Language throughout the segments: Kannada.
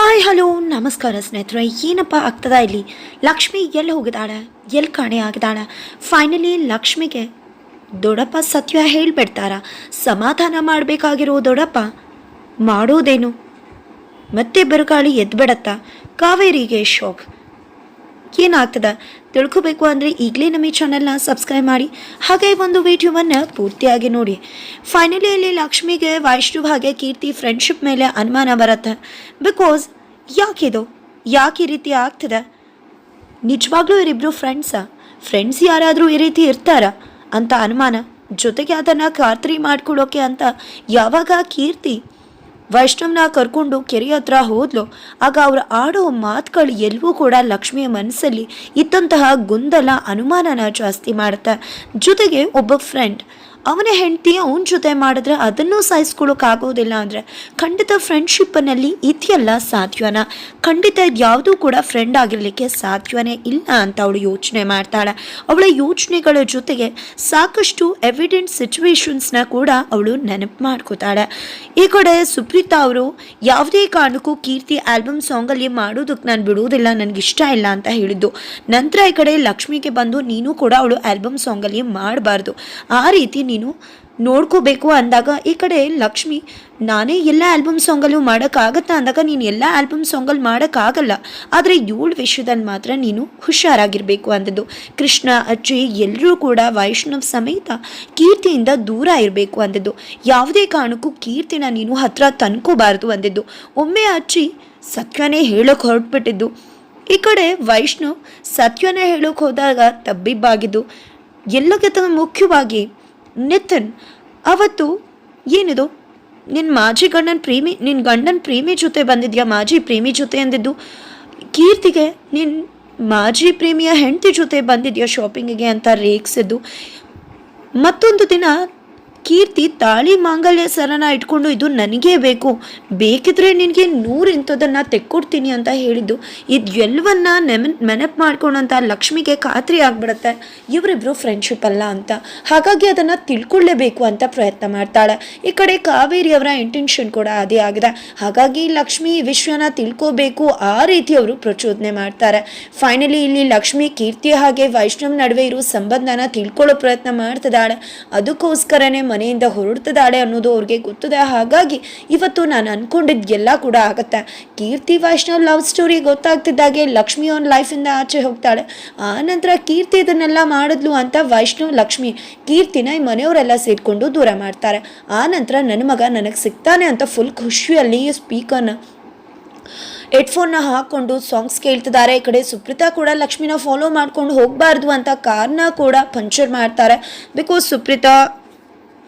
ಹಾಯ್ ಹಲೋ ನಮಸ್ಕಾರ ಸ್ನೇಹಿತರೆ. ಏನಪ್ಪ ಆಗ್ತದ ಇಲ್ಲಿ? ಲಕ್ಷ್ಮಿ ಎಲ್ಲಿ ಹೋಗಿದ್ದಾಳೆ? ಎಲ್ಲಿ ಕಾಣೆ ಆಗಿದ್ದಾಳೆ? ಫೈನಲಿ ಲಕ್ಷ್ಮಿಗೆ ದೊಡ್ಡಪ್ಪ ಸತ್ಯ ಹೇಳ್ಬಿಡ್ತಾರ? ಸಮಾಧಾನ ಮಾಡಬೇಕಾಗಿರೋ ದೊಡ್ಡಪ್ಪ ಮಾಡೋದೇನು? ಮತ್ತೆ ಬರಗಾಳಿ ಎದ್ಬಿಡತ್ತಾ, ಕಾವೇರಿಗೆ ಶಾಕ್. ಏನಾಗ್ತದ? ತಿಳ್ಕೊಬೇಕು ಅಂದರೆ ಈಗಲೇ ನಮ್ಮ ಈ ಚಾನಲ್ನ ಸಬ್ಸ್ಕ್ರೈಬ್ ಮಾಡಿ. ಹಾಗೆ ಒಂದು ವಿಡಿಯೋವನ್ನು ಪೂರ್ತಿಯಾಗಿ ನೋಡಿ. ಫೈನಲಿ ಅಲ್ಲಿ ಲಕ್ಷ್ಮಿಗೆ ವೈಷ್ಣವ್ ಹಾಗೆ ಕೀರ್ತಿ ಫ್ರೆಂಡ್ಶಿಪ್ ಮೇಲೆ ಅನುಮಾನ ಬರುತ್ತೆ. ಬಿಕಾಸ್ ಯಾಕಿದು ಯಾಕೆ ಈ ರೀತಿ ಆಗ್ತದೆ? ನಿಜವಾಗ್ಲೂ ಇವರಿಬ್ರು ಫ್ರೆಂಡ್ಸಾ ಫ್ರೆಂಡ್ಸ್ ಯಾರಾದರೂ ಈ ರೀತಿ ಇರ್ತಾರ? ಅಂತ ಅನುಮಾನ. ಜೊತೆಗೆ ಅದನ್ನು ಖಾತ್ರಿ ಮಾಡ್ಕೊಳ್ಳೋಕೆ ಅಂತ ಯಾವಾಗ ಕೀರ್ತಿ ವೈಷ್ಣವ್ನ ಕರ್ಕೊಂಡು ಕೆರೆ ಹತ್ರ ಹೋದ್ಲು. ಆಗ ಅವ್ರು ಆಡೋ ಮಾತುಗಳು ಎಲ್ಲವೂ ಕೂಡ ಲಕ್ಷ್ಮಿಯ ಮನಸ್ಸಲ್ಲಿ ಇದ್ದಂತಹ ಗೊಂದಲ, ಅನುಮಾನನ ಜಾಸ್ತಿ ಮಾಡುತ್ತೆ ಜೊತೆಗೆ ಒಬ್ಬ ಫ್ರೆಂಡ್ ಅವನ ಹೆಂಡತಿ ಅವನ ಜೊತೆ ಮಾಡಿದ್ರೆ ಅದನ್ನು ಸಾಯಿಸ್ಕೊಳ್ಳೋಕ್ಕಾಗೋದಿಲ್ಲ ಅಂದರೆ ಖಂಡಿತ ಫ್ರೆಂಡ್ಶಿಪ್ಪಿನಲ್ಲಿ ಇದೆಯಲ್ಲ ಸಾಧ್ಯವನ ಖಂಡಿತ ಯಾವುದೂ ಕೂಡ ಫ್ರೆಂಡ್ ಆಗಿರಲಿಕ್ಕೆ ಸಾಧ್ಯವೇ ಇಲ್ಲ ಅಂತ ಅವಳು ಯೋಚನೆ ಮಾಡ್ತಾಳೆ. ಅವಳ ಯೋಚನೆಗಳ ಜೊತೆಗೆ ಸಾಕಷ್ಟು ಎವಿಡೆಂಟ್ ಸಿಚುವೇಶನ್ಸ್ನ ಕೂಡ ಅವಳು ನೆನಪು ಮಾಡ್ಕೋತಾಳೆ. ಈ ಕಡೆ ಸುಪ್ರೀತಾ ಅವರು, ಯಾವುದೇ ಕಾರಣಕ್ಕೂ ಕೀರ್ತಿ ಆಲ್ಬಮ್ ಸಾಂಗಲ್ಲಿ ಮಾಡೋದಕ್ಕೆ ನಾನು ಬಿಡುವುದಿಲ್ಲ ನನಗೆ ಇಷ್ಟ ಇಲ್ಲ ಅಂತ ಹೇಳಿದ್ದು. ನಂತರ ಈ ಕಡೆ ಲಕ್ಷ್ಮಿಗೆ ಬಂದು ನೀನು ಕೂಡ ಅವಳು ಆಲ್ಬಮ್ ಸಾಂಗಲ್ಲಿ ಮಾಡಬಾರ್ದು. ಆ ರೀತಿ ನೀನು ನೋಡ್ಕೋಬೇಕು ಅಂದಾಗ ಈ ಕಡೆ ಲಕ್ಷ್ಮಿ, ನಾನೇ ಎಲ್ಲ ಆಲ್ಬಮ್ ಸಾಂಗಲ್ಲೂ ಮಾಡೋಕ್ಕಾಗತ್ತಾ ಅಂದಾಗ ನೀನು ಎಲ್ಲ ಆಲ್ಬಮ್ ಸಾಂಗಲ್ಲಿ ಮಾಡೋಕ್ಕಾಗಲ್ಲ. ಆದರೆ ಏಳು ವಿಷಯದಲ್ಲಿ ಮಾತ್ರ ನೀನು ಹುಷಾರಾಗಿರಬೇಕು ಅಂದದ್ದು. ಕೃಷ್ಣ, ಅಜ್ಜಿ ಎಲ್ಲರೂ ಕೂಡ ವೈಷ್ಣವ್ ಸಮೇತ ಕೀರ್ತಿಯಿಂದ ದೂರ ಇರಬೇಕು ಅಂದದ್ದು. ಯಾವುದೇ ಕಾರಣಕ್ಕೂ ಕೀರ್ತಿನ ನೀನು ಹತ್ರ ತಂದ್ಕೋಬಾರ್ದು ಅಂದಿದ್ದು. ಒಮ್ಮೆ ಅಜ್ಜಿ ಸತ್ಯನೇ ಹೇಳೋಕೆ ಹೊರಟ್ಬಿಟ್ಟಿದ್ದು. ಈ ಕಡೆ ವೈಷ್ಣವ್ ಸತ್ಯನೇ ಹೇಳೋಕೆ ಹೋದಾಗ ತಬ್ಬಿಬ್ಬಾಗಿದ್ದು. ಎಲ್ಲಕ್ಕಿಂತ ಮುಖ್ಯವಾಗಿ ನಿತಿನ್, ಅವತ್ತು ಏನಿದು? ನಿನ್ನ ಮಾಜಿ ಗಂಡನ ಪ್ರೇಮಿ ನಿನ್ನ ಗಂಡನ ಪ್ರೇಮಿ ಜೊತೆ ಬಂದಿದ್ಯಾ? ಮಾಜಿ ಪ್ರೇಮಿ ಜೊತೆ ಅಂದಿದ್ದು ಕೀರ್ತಿಗೆ ನಿನ್ನ ಮಾಜಿ ಪ್ರೇಮಿಯ ಹೆಂಡತಿ ಜೊತೆ ಬಂದಿದ್ಯಾ ಶಾಪಿಂಗಿಗೆ ಅಂತ ರೇಗಿಸಿದ್ದು. ಮತ್ತೊಂದು ದಿನ ಕೀರ್ತಿ ತಾಳಿ ಮಾಂಗಲ್ಯ ಸರನ ಇಟ್ಕೊಂಡು ಇದು ನನಗೇ ಬೇಕು. ಬೇಕಿದ್ರೆ ನಿನಗೆ ನೂರು ಇಂಥದನ್ನು ತೆಕ್ಕೊಡ್ತೀನಿ ಅಂತ ಹೇಳಿದ್ದು. ಇದು ಎಲ್ಲವನ್ನ ನೆಮ ನೆನಪು ಲಕ್ಷ್ಮಿಗೆ ಖಾತ್ರಿ ಆಗ್ಬಿಡುತ್ತೆ. ಇವರಿಬ್ರು ಫ್ರೆಂಡ್ಶಿಪ್ ಅಲ್ಲ ಅಂತ. ಹಾಗಾಗಿ ಅದನ್ನು ತಿಳ್ಕೊಳ್ಳೇಬೇಕು ಅಂತ ಪ್ರಯತ್ನ ಮಾಡ್ತಾಳೆ. ಈ ಕಡೆ ಕಾವೇರಿ ಅವರ ಇಂಟೆನ್ಷನ್ ಕೂಡ ಅದೇ ಆಗಿದೆ. ಹಾಗಾಗಿ ಲಕ್ಷ್ಮಿ ಈ ವಿಷಯನ ತಿಳ್ಕೋಬೇಕು ಆ ರೀತಿ ಅವರು ಪ್ರಚೋದನೆ ಮಾಡ್ತಾರೆ. ಫೈನಲಿ ಇಲ್ಲಿ ಲಕ್ಷ್ಮಿ ಕೀರ್ತಿ ಹಾಗೆ ವೈಷ್ಣವ್ ನಡುವೆ ಇರೋ ಸಂಬಂಧನ ತಿಳ್ಕೊಳ್ಳೋ ಪ್ರಯತ್ನ ಮಾಡ್ತಿದ್ದಾಳೆ. ಅದಕ್ಕೋಸ್ಕರನೇ ಮನೆಯಿಂದ ಹೊರಡ್ತದಾಳೆ ಅನ್ನೋದು ಅವ್ರಿಗೆ ಗೊತ್ತದೆ? ಹಾಗಾಗಿ ಇವತ್ತು ನಾನು ಅನ್ಕೊಂಡಿದ್ದು ಎಲ್ಲ ಕೂಡ ಆಗುತ್ತೆ. ಕೀರ್ತಿ ವೈಷ್ಣವ್ ಲವ್ ಸ್ಟೋರಿ ಗೊತ್ತಾಗ್ತಿದ್ದಾಗೆ ಲಕ್ಷ್ಮಿ ಆನ್ ಲೈಫಿಂದ ಆಚೆ ಹೋಗ್ತಾಳೆ. ಆ ನಂತರ ಕೀರ್ತಿ ಇದನ್ನೆಲ್ಲ ಮಾಡಿದ್ಲು ಅಂತ ವೈಷ್ಣವ್, ಲಕ್ಷ್ಮಿ ಕೀರ್ತಿನ ಈ ಮನೆಯವರೆಲ್ಲ ಸೇರಿಕೊಂಡು ದೂರ ಮಾಡ್ತಾರೆ. ಆ ನಂತರ ನನ್ನ ಮಗ ನನಗೆ ಸಿಗ್ತಾನೆ ಅಂತ ಫುಲ್ ಖುಷಿಯಲ್ಲಿ ಸ್ಪೀಕರ್ನ ಹೆಡ್ಫೋನ್ನ ಹಾಕ್ಕೊಂಡು ಸಾಂಗ್ಸ್ ಕೇಳ್ತಿದ್ದಾರೆ. ಈ ಕಡೆ ಸುಪ್ರೀತಾ ಕೂಡ ಲಕ್ಷ್ಮಿನ ಫಾಲೋ ಮಾಡ್ಕೊಂಡು ಹೋಗಬಾರ್ದು ಅಂತ ಕಾರ್ನ ಕೂಡ ಪಂಚರ್ ಮಾಡ್ತಾರೆ. ಬಿಕಾಸ್ ಸುಪ್ರೀತಾ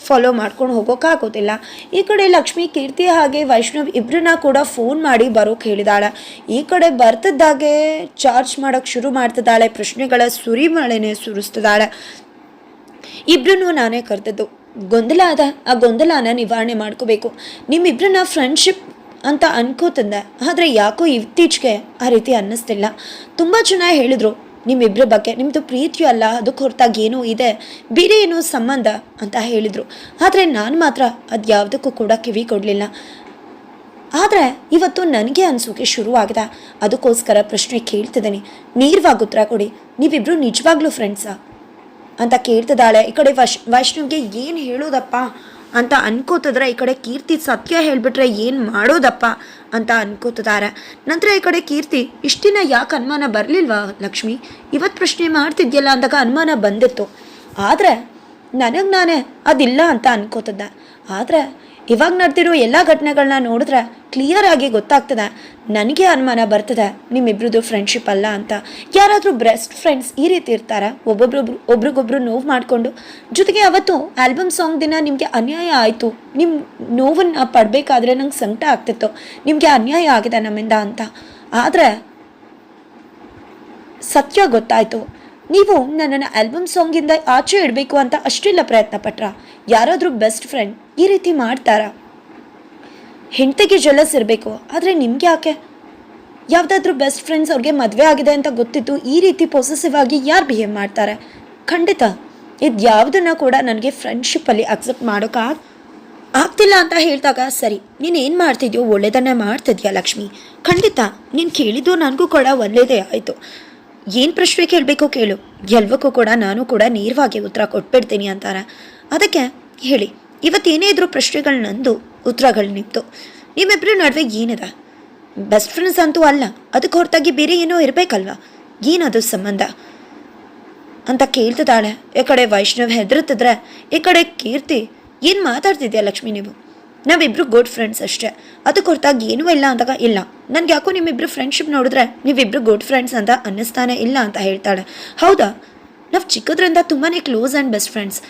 ಫಾಲೋ ಮಾಡ್ಕೊಂಡು ಹೋಗೋಕ್ಕಾಗೋದಿಲ್ಲ ಈ ಕಡೆ ಲಕ್ಷ್ಮಿ, ಕೀರ್ತಿ ಹಾಗೆ ವೈಷ್ಣವ್ ಇಬ್ಬರನ್ನ ಕೂಡ ಫೋನ್ ಮಾಡಿ ಬರೋಕೆ ಹೇಳಿದಾಳೆ. ಈ ಕಡೆ ಬರ್ತದ್ದಾಗೆ ಚಾರ್ಜ್ ಮಾಡೋಕ್ಕೆ ಶುರು ಮಾಡ್ತಿದ್ದಾಳೆ. ಪ್ರಶ್ನೆಗಳ ಸುರಿಮಳೆನೆ ಸುರಿಸ್ತಿದ್ದಾಳೆ. ಇಬ್ಬರನ್ನು ನಾನೇ ಕರೆದದ್ದು. ಗೊಂದಲ ಅದ ಆ ಗೊಂದಲನ ನಿವಾರಣೆ ಮಾಡ್ಕೋಬೇಕು. ನಿಮ್ಮಿಬ್ಬರನ್ನ ಫ್ರೆಂಡ್ಶಿಪ್ ಅಂತ ಅನ್ಕೋತಂದೆ ಆದರೆ ಯಾಕೋ ಇತ್ತೀಚೆಗೆ ಆ ರೀತಿ ಅನ್ನಿಸ್ತಿಲ್ಲ. ತುಂಬ ಜನ ಹೇಳಿದರು. ನಿಮ್ಮಿಬ್ಬರ ಬಗ್ಗೆ ನಿಮ್ಮದು ಪ್ರೀತಿಯೂ ಅಲ್ಲ ಅದಕ್ಕೆ ಹೊರತಾಗಿ ಏನೂ ಇದೆ, ಬೇರೆ ಏನೋ ಸಂಬಂಧ ಅಂತ ಹೇಳಿದರು. ಆದರೆ ನಾನು ಮಾತ್ರ ಅದು ಯಾವುದಕ್ಕೂ ಕೂಡ ಕಿವಿ ಕೊಡಲಿಲ್ಲ. ಆದರೆ ಇವತ್ತು ನನಗೆ ಅನಿಸೋಕೆ ಶುರುವಾಗಿದೆ. ಅದಕ್ಕೋಸ್ಕರ ಪ್ರಶ್ನೆ ಕೇಳ್ತಿದ್ದೀನಿ. ನೇರವಾಗಿ ಉತ್ತರ ಕೊಡಿ. ನೀವಿಬ್ಬರು ನಿಜವಾಗ್ಲೂ ಫ್ರೆಂಡ್ಸಾ ಅಂತ ಕೇಳ್ತಿದ್ದಾಳೆ ಈ ಕಡೆ ವಶ್, ವೈಷ್ಣವ್ಗೆ ಏನು ಹೇಳೋದಪ್ಪ? ಅಂತ ಅನ್ಕೋತಿದ್ರೆ ಈ ಕಡೆ ಕೀರ್ತಿ ಸತ್ಯ ಹೇಳಿಬಿಟ್ರೆ ಏನು ಮಾಡೋದಪ್ಪ ಅಂತ ಅನ್ಕೋತಿದ್ದಾರೆ ನಂತರ ಈ ಕಡೆ ಕೀರ್ತಿ ಇಷ್ಟಿನ ಯಾಕೆ ಅನುಮಾನ ಬರಲಿಲ್ವಾ ಲಕ್ಷ್ಮಿ? ಇವತ್ತು ಪ್ರಶ್ನೆ ಮಾಡ್ತಿದ್ಯಲ್ಲ ಅಂದಾಗ ಅನುಮಾನ ಬಂದಿತ್ತು. ಆದರೆ ನನಗೆ ನಾನೇ ಅದಿಲ್ಲ ಅಂತ ಅನ್ಕೋತಿದ್ದೆ. ಆದರೆ ಇವಾಗ ನಡೆದಿರೋ ಎಲ್ಲ ಘಟನೆಗಳನ್ನ ನೋಡಿದ್ರೆ ಕ್ಲಿಯರ್ ಆಗಿ ಗೊತ್ತಾಗ್ತದೆ. ನನಗೆ ಅನುಮಾನ ಬರ್ತದೆ ನಿಮ್ಮಿಬ್ರದ್ದು ಫ್ರೆಂಡ್ಶಿಪ್ ಅಲ್ಲ ಅಂತ. ಯಾರಾದರೂ ಬೆಸ್ಟ್ ಫ್ರೆಂಡ್ಸ್ ಈ ರೀತಿ ಇರ್ತಾರ? ಒಬ್ಬೊಬ್ರೊಬ್ರು, ಒಬ್ರಿಗೊಬ್ರು ನೋವು ಮಾಡಿಕೊಂಡು. ಜೊತೆಗೆ ಅವತ್ತು ಆಲ್ಬಮ್ ಸಾಂಗ್ ದಿನ ನಿಮಗೆ ಅನ್ಯಾಯ ಆಯಿತು. ನಿಮ್ಮ ನೋವನ್ನು ಪಡಬೇಕಾದ್ರೆ ನಂಗೆ ಸಂಕಟ ಆಗ್ತಿತ್ತು. ನಿಮಗೆ ಅನ್ಯಾಯ ಆಗಿದೆ ನಮ್ಮಿಂದ ಅಂತ. ಆದರೆ ಸತ್ಯ ಗೊತ್ತಾಯಿತು. ನೀವು ನನ್ನನ್ನು ಆಲ್ಬಮ್ ಸಾಂಗಿಂದ ಆಚೆ ಇಡಬೇಕು ಅಂತ ಅಷ್ಟೆಲ್ಲ ಪ್ರಯತ್ನ ಪಟ್ರ? ಯಾರಾದರೂ ಬೆಸ್ಟ್ ಫ್ರೆಂಡ್ ಈ ರೀತಿ ಮಾಡ್ತಾರಾ? ಹೆಂಡತಿಗೆ ಜಲಸ್ ಇರಬೇಕು, ಆದರೆ ನಿಮ್ಗೆ ಯಾಕೆ? ಯಾವುದಾದ್ರೂ ಬೆಸ್ಟ್ ಫ್ರೆಂಡ್ಸ್ ಅವ್ರಿಗೆ ಮದುವೆ ಆಗಿದೆ ಅಂತ ಗೊತ್ತಿತ್ತು ಈ ರೀತಿ ಪೊಸೆಸಿವ್ ಆಗಿ ಯಾರು ಬಿಹೇವ್ ಮಾಡ್ತಾರೆ? ಖಂಡಿತ. ಇದು ಯಾವುದನ್ನು ಕೂಡ ನನಗೆ ಫ್ರೆಂಡ್ಶಿಪ್ಪಲ್ಲಿ ಅಕ್ಸೆಪ್ಟ್ ಮಾಡೋಕ್ಕಾಗ ಆಗ್ತಿಲ್ಲ ಅಂತ ಹೇಳಿದಾಗ ಸರಿ, ನೀನು ಏನು ಮಾಡ್ತಿದ್ಯೋ ಒಳ್ಳೇದನ್ನೇ ಮಾಡ್ತಿದ್ಯಾ ಲಕ್ಷ್ಮಿ? ಖಂಡಿತ. ನೀನು ಕೇಳಿದ್ದು ನನಗೂ ಕೂಡ ಒಳ್ಳೆಯದೇ ಆಯಿತು. ಏನು ಪ್ರಶ್ನೆ ಕೇಳಬೇಕು ಕೇಳು. ಎಲ್ಲವಕ್ಕೂ ಕೂಡ ನಾನು ಕೂಡ ನೇರವಾಗಿ ಉತ್ತರ ಕೊಟ್ಬಿಡ್ತೀನಿ ಅಂತಾರೆ ಅದಕ್ಕೆ ಹೇಳಿ, ಇವತ್ತೇನೇ ಇದ್ರು ಪ್ರಶ್ನೆಗಳು ನಂದು ಉತ್ತರಗಳು ನಿಮ್ದು ನಿಮ್ಮಿಬ್ಬರ ನಡುವೆ ಏನಿದೆ? ಬೆಸ್ಟ್ ಫ್ರೆಂಡ್ಸ್ ಅಂತೂ ಅಲ್ಲ, ಅದಕ್ಕೆ ಹೊರತಾಗಿ ಬೇರೆ ಏನೋ ಇರಬೇಕಲ್ವಾ? ಏನದು ಸಂಬಂಧ? ಅಂತ ಕೇಳ್ತಿದ್ದಾಳೆ. ಈ ಕಡೆ ವೈಷ್ಣವ್ ಹೆದರುತ್ತಿದ್ರೆ ಈ ಕಡೆ ಕೀರ್ತಿ, ಏನು ಮಾತಾಡ್ತಿದ್ಯಾ ಲಕ್ಷ್ಮಿ ನೀವು? ನಾವಿಬ್ರು ಗುಡ್ ಫ್ರೆಂಡ್ಸ್ ಅಷ್ಟೇ. ಅದಕ್ಕೆ ಹೊರತಾಗಿ ಏನೂ ಇಲ್ಲ ಅಂದಾಗ ಇಲ್ಲ. ನನಗೆ ಯಾಕೋ ನಿಮ್ಮಿಬ್ರು ಫ್ರೆಂಡ್ಶಿಪ್ ನೋಡಿದ್ರೆ ನೀವಿಬ್ರು ಗುಡ್ ಫ್ರೆಂಡ್ಸ್ ಅಂತ ಅನ್ನಿಸ್ತಾನೆ ಇಲ್ಲ ಅಂತ ಹೇಳ್ತಾಳೆ. ಹೌದಾ? ನಾವು ಚಿಕ್ಕದ್ರಿಂದ ತುಂಬಾ ಕ್ಲೋಸ್ ಆ್ಯಂಡ್ ಬೆಸ್ಟ್ ಫ್ರೆಂಡ್ಸ್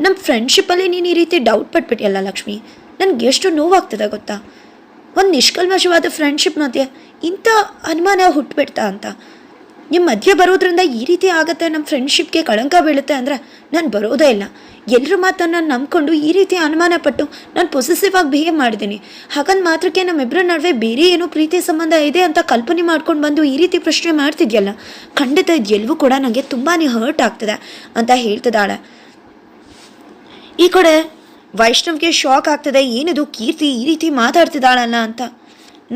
ನಮ್ಮ ಫ್ರೆಂಡ್ಶಿಪ್ಪಲ್ಲಿ ನೀನು ಈ ರೀತಿ ಡೌಟ್ ಪಟ್ಬಿಟ್ಟಿಯಲ್ಲ ಲಕ್ಷ್ಮಿ? ನನಗೆ ಎಷ್ಟು ನೋವಾಗ್ತದೆ ಗೊತ್ತಾ? ಒಂದು ನಿಷ್ಕಲ್ಮಶವಾದ ಫ್ರೆಂಡ್ಶಿಪ್ ಮಧ್ಯೆ ಇಂಥ ಅನುಮಾನ ಹುಟ್ಟುಬಿಡ್ತಾ ಅಂತ. ನಿಮ್ಮ ಮಧ್ಯೆ ಬರೋದ್ರಿಂದ ಈ ರೀತಿ ಆಗುತ್ತೆ ನಮ್ಮ ಫ್ರೆಂಡ್ಶಿಪ್ಗೆ ಕಳಂಕ ಬೀಳುತ್ತೆ ಅಂದರೆ ನಾನು ಬರೋದೇ ಇಲ್ಲ. ಎಲ್ಲರ ಮಾತನ್ನು ನಂಬಿಕೊಂಡು ಈ ರೀತಿ ಅನುಮಾನ ಪಟ್ಟು ನಾನು ಪೊಸೆಸಿವ್ ಆಗಿ ಬಿಹೇವ್ ಮಾಡಿದ್ದೀನಿ ಹಾಗಂದ್ ಮಾತ್ರಕ್ಕೆ ನಮ್ಮಿಬ್ಬರ ನಡುವೆ ಬೇರೆ ಏನೋ ಪ್ರೀತಿ ಸಂಬಂಧ ಇದೆ ಅಂತ ಕಲ್ಪನೆ ಮಾಡ್ಕೊಂಡು ಬಂದು ಈ ರೀತಿ ಪ್ರಶ್ನೆ ಮಾಡ್ತಿದ್ಯಲ್ಲ, ಖಂಡಿತ ಎಲ್ಲವೂ ಕೂಡ ನನಗೆ ತುಂಬಾ ಹರ್ಟ್ ಆಗ್ತದೆ ಅಂತ ಹೇಳ್ತಿದ್ದಾಳೆ. ಈ ಕಡೆ ವೈಷ್ಣವ್ಗೆ ಶಾಕ್ ಆಗ್ತದೆ, ಏನಿದು ಕೀರ್ತಿ ಈ ರೀತಿ ಮಾತಾಡ್ತಿದ್ದಾಳಲ್ಲ ಅಂತ.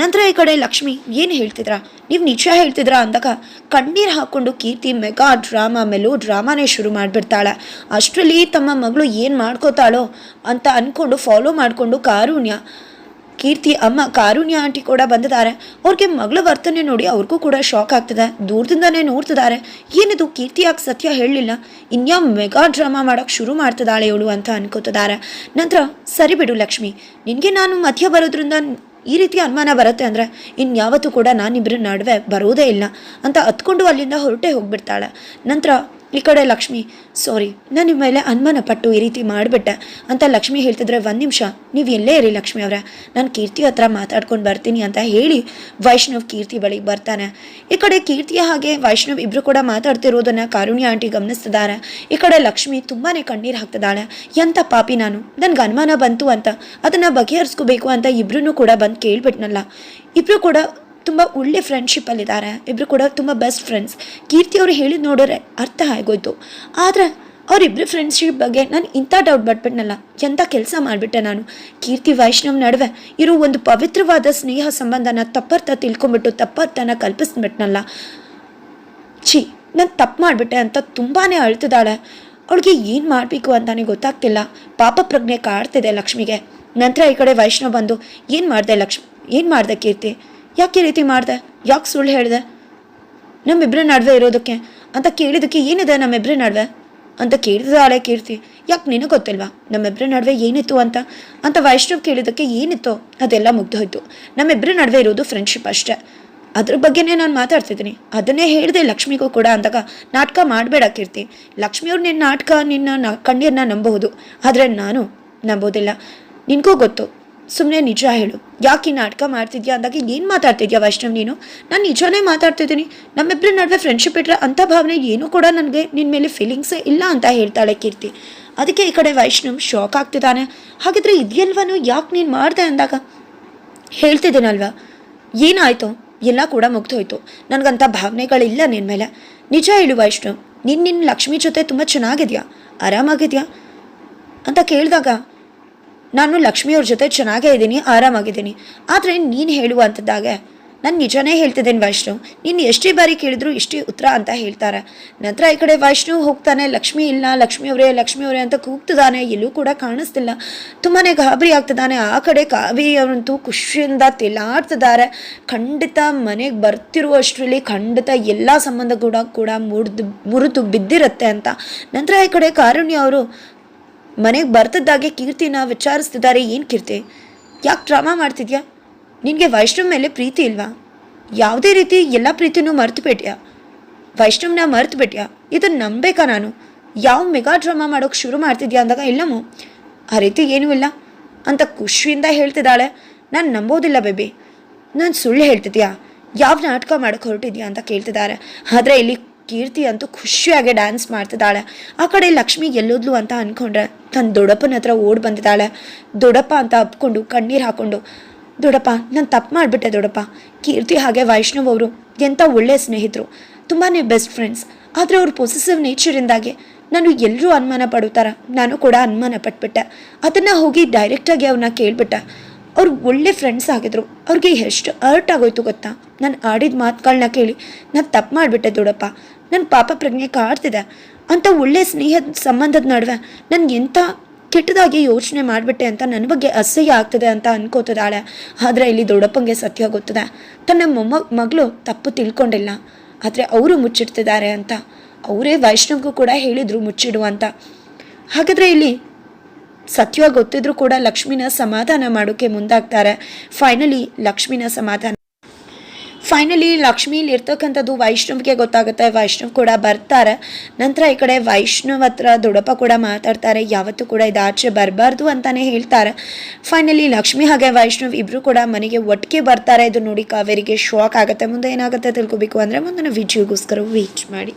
ನಂತರ ಈ ಕಡೆ ಲಕ್ಷ್ಮಿ, ಏನು ಹೇಳ್ತಿದ್ರಾ? ನೀವು ನಿಜ ಹೇಳ್ತಿದ್ರಾ? ಅಂದಾಗ, ಕಣ್ಣೀರು ಹಾಕ್ಕೊಂಡು ಕೀರ್ತಿ ಮೆಗಾ ಡ್ರಾಮಾ ಮೆಲೋ ಡ್ರಾಮಾನೇ ಶುರು ಮಾಡಿಬಿಡ್ತಾಳೆ. ಅಷ್ಟರಲ್ಲಿ ತಮ್ಮ ಮಗಳು ಏನು ಮಾಡ್ಕೋತಾಳೋ ಅಂತ ಅಂದ್ಕೊಂಡು ಫಾಲೋ ಮಾಡಿಕೊಂಡು ಕಾರುಣ್ಯ, ಕೀರ್ತಿ ಅಮ್ಮ ಕಾರುಣ್ಯ ಆಂಟಿ ಕೂಡ ಬಂದಿದ್ದಾರೆ. ಅವ್ರಿಗೆ ಮಗಳ ವರ್ತನೆ ನೋಡಿ ಅವ್ರಿಗೂ ಕೂಡ ಶಾಕ್ ಆಗ್ತದೆ. ದೂರದಿಂದನೇ ನೋಡ್ತಿದ್ದಾರೆ. ಏನಿದು? ಕೀರ್ತಿ ಯಾಕೆ ಸತ್ಯ ಹೇಳಲಿಲ್ಲ? ಇನ್ಯಾ ಮೆಗಾ ಡ್ರಾಮಾ ಮಾಡೋಕ್ಕೆ ಶುರು ಮಾಡ್ತಿದ್ದಾಳೆ ಇವಳು ಅಂತ ಅನ್ಕೋತಿದ್ದಾರೆ. ನಂತರ, ಸರಿ ಬಿಡು ಲಕ್ಷ್ಮಿ, ನಿನಗೆ ನಾನು ಮಧ್ಯ ಬರೋದ್ರಿಂದ ಈ ರೀತಿ ಅನುಮಾನ ಬರುತ್ತೆ ಅಂದರೆ, ಇನ್ಯಾವತ್ತೂ ಕೂಡ ನಾನಿಬ್ಬರ ನಡುವೆ ಬರೋದೇ ಇಲ್ಲ ಅಂತ ಹತ್ಕೊಂಡು ಅಲ್ಲಿಂದ ಹೊರಟೇ ಹೋಗಿಬಿಡ್ತಾಳೆ. ನಂತರ ಈ ಕಡೆ ಲಕ್ಷ್ಮಿ, ಸಾರಿ, ನಾನು ನಿಮ್ಮ ಮೇಲೆ ಅನುಮಾನ ಪಟ್ಟು ಈ ರೀತಿ ಮಾಡಿಬಿಟ್ಟೆ. ಅಂತ ಲಕ್ಷ್ಮಿ ಹೇಳ್ತಿದ್ರೆ, ಒಂದು ನಿಮಿಷ, ನೀವು ಎಲ್ಲೇ ಇರಿ ಲಕ್ಷ್ಮಿ ಅವರೇ. ನಾನು ಕೀರ್ತಿ ಹತ್ರ ಮಾತಾಡ್ಕೊಂಡು ಬರ್ತೀನಿ ಅಂತ ಹೇಳಿ ವೈಷ್ಣವ್ ಕೀರ್ತಿ ಬಳಿಗೆ ಬರ್ತಾನೆ. ಈ ಕಡೆ ಕೀರ್ತಿಯ ಹಾಗೆ ವೈಷ್ಣವ್ ಇಬ್ಬರು ಕೂಡ ಮಾತಾಡ್ತಿರೋದನ್ನು ಕಾರುಣ್ಯ ಆಂಟಿ ಗಮನಿಸ್ತಿದ್ದಾರೆ ಈ ಕಡೆ ಲಕ್ಷ್ಮಿ ತುಂಬಾ ಕಣ್ಣೀರು ಹಾಕ್ತಿದ್ದಾಳೆ ಎಂಥ ಪಾಪಿ ನಾನು? ನನಗೆ ಅನುಮಾನ ಬಂತು ಅಂತ. ಅದನ್ನು ಬಗೆಹರಿಸ್ಕೋಬೇಕು ಅಂತ ಇಬ್ರು ಕೂಡ ಬಂದು ಕೇಳಿಬಿಟ್ನಲ್ಲ. ಇಬ್ಬರು ಕೂಡ ತುಂಬ ಒಳ್ಳೆ ಫ್ರೆಂಡ್ಶಿಪ್ಪಲ್ಲಿದ್ದಾರೆ ಇಬ್ಬರು ಕೂಡ ತುಂಬ ಬೆಸ್ಟ್ ಫ್ರೆಂಡ್ಸ್ ಕೀರ್ತಿ ಅವರು ಹೇಳಿದ ನೋಡೋರೆ ಅರ್ಥ ಆಗೋಯ್ತು. ಆದರೆ ಅವರಿಬ್ಬರು ಫ್ರೆಂಡ್ಶಿಪ್ ಬಗ್ಗೆ ನಾನು ಇಂಥ ಡೌಟ್ ಬಟ್ಬಿಟ್ನಲ್ಲ ಎಂಥ ಕೆಲಸ ಮಾಡಿಬಿಟ್ಟೆ ನಾನು. ಕೀರ್ತಿ, ವೈಷ್ಣವ್ ನಡುವೆ ಇರೋ ಒಂದು ಪವಿತ್ರವಾದ ಸ್ನೇಹ ಸಂಬಂಧನ ತಪ್ಪರ್ಥ ತಿಳ್ಕೊಂಬಿಟ್ಟು ತಪ್ಪರ್ಥನ ಕಲ್ಪಿಸ್ಬಿಟ್ನಲ್ಲ. ಛೀ, ನಾನು ತಪ್ಪು ಮಾಡಿಬಿಟ್ಟೆ ಅಂತ ತುಂಬಾ ಅಳ್ತಿದ್ದಾಳೆ. ಅವಳಿಗೆ ಏನು ಮಾಡಬೇಕು ಅಂತಾನೆ ಗೊತ್ತಾಗ್ತಿಲ್ಲ. ಪಾಪ ಪ್ರಜ್ಞೆ ಕಾಡ್ತಿದೆ ಲಕ್ಷ್ಮಿಗೆ. ನಂತರ ಈ ಕಡೆ ವೈಷ್ಣವ್ ಬಂದು, ಏನು ಮಾಡಿದೆ ಲಕ್ಷ್ಮಿ, ಏನು ಮಾಡಿದೆ ಕೀರ್ತಿ? ಯಾಕೆ ರೀತಿ ಮಾಡಿದೆ? ಯಾಕೆ ಸುಳ್ಳು ಹೇಳಿದೆ? ನಮ್ಮಿಬ್ಬರ ನಡುವೆ ಇರೋದಕ್ಕೆ ಅಂತ ಕೇಳಿದಕ್ಕೆ ಏನಿದೆ ನಮ್ಮಿಬ್ಬರ ನಡುವೆ? ಅಂತ ಕೇಳಿದಾಳೆ ಕೀರ್ತಿ, ಯಾಕೆ ನಿನಗೆ ಗೊತ್ತಿಲ್ವಾ? ನಮ್ಮಿಬ್ಬರ ನಡುವೆ ಏನಿತ್ತು ಅಂತ? ಅಂತ ವೈಷ್ಣವ್ ಕೇಳಿದಕ್ಕೆ ಏನಿತ್ತು ಅದೆಲ್ಲ ಮುಗ್ದೋಯ್ತು. ನಮ್ಮಿಬ್ಬರ ನಡುವೆ ಇರೋದು ಫ್ರೆಂಡ್ಶಿಪ್ ಅಷ್ಟೇ. ಅದ್ರ ಬಗ್ಗೆನೇ ನಾನು ಮಾತಾಡ್ತಿದ್ದೀನಿ. ಅದನ್ನೇ ಹೇಳಿದೆ ಲಕ್ಷ್ಮಿಗೂ ಕೂಡ ಅಂದಾಗ ನಾಟಕ ಮಾಡಬೇಡ ಕೀರ್ತಿ. ಲಕ್ಷ್ಮಿಯವ್ರು ನಿನ್ನ ನಾಟಕ, ನಿನ್ನ ಕಣ್ಣೀರನ್ನ ನಂಬಬಹುದು ಆದರೆ ನಾನು ನಂಬೋದಿಲ್ಲ ನಿನಗೂ ಗೊತ್ತು. ಸುಮ್ಮನೆ ನಿಜ ಹೇಳು. ಯಾಕೆ ನಾಟಕ ಮಾಡ್ತಿದ್ಯಾ ಅಂದಾಗ ಏನು ಮಾತಾಡ್ತಿದ್ಯಾ ವೈಷ್ಣವ್ ನೀನು? ನಾನು ನಿಜನೇ ಮಾತಾಡ್ತಿದ್ದೀನಿ. ನಮ್ಮಿಬ್ಬರ ನಡುವೆ ಫ್ರೆಂಡ್ಶಿಪ್ ಇಟ್ಟರೆ ಅಂಥ ಭಾವನೆ ಏನೂ ಕೂಡ ನನಗೆ ನಿನ್ನ ಮೇಲೆ ಫೀಲಿಂಗ್ಸೇ ಇಲ್ಲ ಅಂತ ಹೇಳ್ತಾಳೆ ಕೀರ್ತಿ. ಅದಕ್ಕೆ ಈ ಕಡೆ ವೈಷ್ಣವ್ ಶಾಕ್ ಆಗ್ತಿದ್ದಾನೆ. ಹಾಗಿದ್ರೆ ಇದೆಯಲ್ವನು ಯಾಕೆ ನೀನು ಮಾಡಿದೆ ಅಂದಾಗ? ಹೇಳ್ತಿದ್ದೀನಲ್ವಾ? ಏನಾಯಿತು? ಎಲ್ಲ ಕೂಡ ಮುಗ್ದೋಯ್ತು. ನನಗಂಥ ಭಾವನೆಗಳಿಲ್ಲ ನಿನ್ನ ಮೇಲೆ. ನಿಜ ಹೇಳು ವೈಷ್ಣವ್ ನಿನ್ನ ನಿನ್ನ ಲಕ್ಷ್ಮಿ ಜೊತೆ ತುಂಬ ಚೆನ್ನಾಗಿದೆಯಾ? ಆರಾಮಾಗಿದೆಯಾ? ಅಂತ ಕೇಳಿದಾಗ ನಾನು ಲಕ್ಷ್ಮಿಯವ್ರ ಜೊತೆ ಚೆನ್ನಾಗೇ ಇದ್ದೀನಿ, ಆರಾಮಾಗಿದ್ದೀನಿ. ಆದರೆ ನೀನು ಹೇಳುವಂಥದ್ದಾಗೆ ನಾನು ನಿಜನೇ ಹೇಳ್ತಿದ್ದೇನೆ ವೈಷ್ಣವ್ ನೀನು ಎಷ್ಟೇ ಬಾರಿ ಕೇಳಿದ್ರು ಇಷ್ಟೇ ಉತ್ತರ ಅಂತ ಹೇಳ್ತಾರೆ. ನಂತರ ಈ ಕಡೆ ವೈಷ್ಣು ಹೋಗ್ತಾನೆ, ಲಕ್ಷ್ಮಿ ಇಲ್ಲ ಲಕ್ಷ್ಮಿಯವರೇ ಲಕ್ಷ್ಮಿಯವರೇ ಅಂತ ಕೂಗ್ತಿದ್ದಾನೆ, ಎಲ್ಲೂ ಕೂಡ ಕಾಣಿಸ್ತಿಲ್ಲ. ತುಂಬಾ ಗಾಬರಿ ಆಗ್ತಿದ್ದಾನೆ. ಆ ಕಡೆ ಕಾವಿ ಅವರಂತೂ ಖುಷಿಯಿಂದ ತಿಲಾಡ್ತಿದ್ದಾರೆ. ಖಂಡಿತ ಮನೆಗೆ ಬರ್ತಿರುವಷ್ಟರಲ್ಲಿ ಖಂಡಿತ ಎಲ್ಲ ಸಂಬಂಧ ಕೂಡ ಕೂಡ ಮುರಿದು ಮುರಿದು ಬಿದ್ದಿರುತ್ತೆ ಅಂತ. ನಂತರ ಈ ಕಡೆ ಕಾರುಣ್ಯ ಅವರು ಮನೆಗೆ ಬರ್ತದ್ದಾಗೆ ಕೀರ್ತಿನ ವಿಚಾರಿಸ್ತಿದ್ದಾರೆ ಏನು ಕೀರ್ತಿ? ಯಾಕೆ ಡ್ರಾಮಾ ಮಾಡ್ತಿದ್ಯಾ? ನಿನಗೆ ವೈಷ್ಣವ್ ಮೇಲೆ ಪ್ರೀತಿ ಇಲ್ವಾ? ಯಾವುದೇ ರೀತಿ ಎಲ್ಲ ಪ್ರೀತಿನೂ ಮರ್ತು ಬಿಟ್ಯಾ ವೈಷ್ಣವ್ನ ಮರ್ತು ಬಿಟ್ಯಾ ಇದನ್ನು ನಂಬೇಕಾ ನಾನು? ಯಾವ ಮೆಗಾ ಡ್ರಾಮಾ ಮಾಡೋಕ್ಕೆ ಶುರು ಮಾಡ್ತಿದ್ಯಾ ಅಂದಾಗ ಇಲ್ಲಮ್ಮು ಆ ರೀತಿ ಏನೂ ಇಲ್ಲ. ಅಂತ ಖುಷಿಯಿಂದ ಹೇಳ್ತಿದ್ದಾಳೆ. ನಾನು ನಂಬೋದಿಲ್ಲ ಬೇಬಿ. ನಾನು ಸುಳ್ಳು ಹೇಳ್ತಿದ್ಯಾ? ಯಾವ ನಾಟಕ ಮಾಡೋಕ್ಕೆ ಹೊರಟಿದ್ಯಾ ಅಂತ ಕೇಳ್ತಿದ್ದಾರೆ. ಆದರೆ ಇಲ್ಲಿ ಕೀರ್ತಿ ಅಂತೂ ಖುಷಿಯಾಗಿ ಡ್ಯಾನ್ಸ್ ಮಾಡ್ತಿದ್ದಾಳೆ. ಆ ಕಡೆ ಲಕ್ಷ್ಮಿ ಎಲ್ಲೋದ್ಲು ಅಂತ ಅಂದ್ಕೊಂಡ್ರೆ ತನ್ನ ದೊಡ್ಡಪ್ಪನ ಹತ್ರ ಓಡ್ ಬಂದಿದ್ದಾಳೆ. ದೊಡ್ಡಪ್ಪ ಅಂತ ಅಪ್ಕೊಂಡು ಕಣ್ಣೀರು ಹಾಕೊಂಡು, ದೊಡ್ಡಪ್ಪ, ನಾನು ತಪ್ಪು ಮಾಡಿಬಿಟ್ಟೆ ದೊಡ್ಡಪ್ಪ. ಕೀರ್ತಿ ಹಾಗೆ ವೈಷ್ಣವ್ ಅವರು ಎಂಥ ಒಳ್ಳೆಯ ಸ್ನೇಹಿತರು. ತುಂಬಾ ಬೆಸ್ಟ್ ಫ್ರೆಂಡ್ಸ್ ಆದರೆ ಅವ್ರ ಪೊಸೆಸಿವ್ ನೇಚರಿಂದಾಗಿ ನಾನು ಎಲ್ಲರೂ ಅನುಮಾನ ಪಡುತ್ತಾರ ನಾನು ಕೂಡ ಅನುಮಾನ ಪಟ್ಬಿಟ್ಟೆ. ಅದನ್ನು ಹೋಗಿ ಡೈರೆಕ್ಟಾಗಿ ಅವನ್ನ ಕೇಳ್ಬಿಟ್ಟೆ. ಅವ್ರು ಒಳ್ಳೆ ಫ್ರೆಂಡ್ಸ್ ಆಗಿದ್ರು. ಅವ್ರಿಗೆ ಎಷ್ಟು ಅರ್ಟ್ ಆಗೋಯ್ತು ಗೊತ್ತಾ? ನಾನು ಆಡಿದ ಮಾತುಗಳನ್ನ ಕೇಳಿ ನಾನು ತಪ್ಪು ಮಾಡಿಬಿಟ್ಟೆ ದೊಡ್ಡಪ್ಪ ನನ್ನ ಪಾಪ ಪ್ರಜ್ಞೆ ಕಾಡ್ತಿದೆ. ಅಂತ ಒಳ್ಳೆ ಸ್ನೇಹದ ಸಂಬಂಧದ ನಡುವೆ ನನಗೆ ಎಂಥ ಕೆಟ್ಟದಾಗಿ ಯೋಚನೆ ಮಾಡಿಬಿಟ್ಟೆ ಅಂತ ನನ್ನ ಬಗ್ಗೆ ಅಸಹ್ಯ ಆಗ್ತದೆ ಅಂತ ಅನ್ಕೋತದಾಳೆ ಆದರೆ ಇಲ್ಲಿ ದೊಡ್ಡಪ್ಪಂಗೆ ಸತ್ಯ ಗೊತ್ತದೆ. ತನ್ನ ಮೊಮ್ಮ, ಮಗಳು ತಪ್ಪು ತಿಳ್ಕೊಂಡಿಲ್ಲ. ಆದರೆ ಅವರು ಮುಚ್ಚಿಡ್ತಿದ್ದಾರೆ ಅಂತ. ಅವರೇ ವೈಷ್ಣವ್ಗೂ ಕೂಡ ಹೇಳಿದರು ಮುಚ್ಚಿಡು ಅಂತ. ಹಾಗಾದರೆ ಇಲ್ಲಿ ಸತ್ಯ ಗೊತ್ತಿದ್ರು ಕೂಡ ಲಕ್ಷ್ಮಿನ ಸಮಾಧಾನ ಮಾಡೋಕ್ಕೆ ಮುಂದಾಗ್ತಾರೆ. ಫೈನಲಿ ಲಕ್ಷ್ಮಿನ ಸಮಾಧಾನ. ಫೈನಲಿ ಲಕ್ಷ್ಮೀಲಿ ಇರ್ತಕ್ಕಂಥದ್ದು ವೈಷ್ಣವ್ಗೆ ಗೊತ್ತಾಗುತ್ತೆ. ವೈಷ್ಣವ್ ಕೂಡ ಬರ್ತಾರೆ. ನಂತರ ಈ ಕಡೆ ವೈಷ್ಣವ್ ಹತ್ರ ದೊಡ್ಡಪ್ಪ ಕೂಡ ಮಾತಾಡ್ತಾರೆ. ಯಾವತ್ತೂ ಕೂಡ ಇದು ಆಚೆ ಬರಬಾರ್ದು ಅಂತಾನೆ ಹೇಳ್ತಾರೆ. ಫೈನಲಿ ಲಕ್ಷ್ಮಿ ಹಾಗೆ ವೈಷ್ಣವ್ ಇಬ್ರು ಕೂಡ ಮನೆಗೆ ಒಟ್ಟಿಗೆ ಬರ್ತಾರೆ. ಇದು ನೋಡಿ ಕಾವೇರಿಗೆ ಶಾಕ್ ಆಗುತ್ತೆ. ಮುಂದೆ ಏನಾಗುತ್ತೆ ತಿಳ್ಕೊಬೇಕು ಅಂದರೆ ಮುಂದಿನ ವಿಡಿಯೋಗೋಸ್ಕರ ವೇಟ್ ಮಾಡಿ.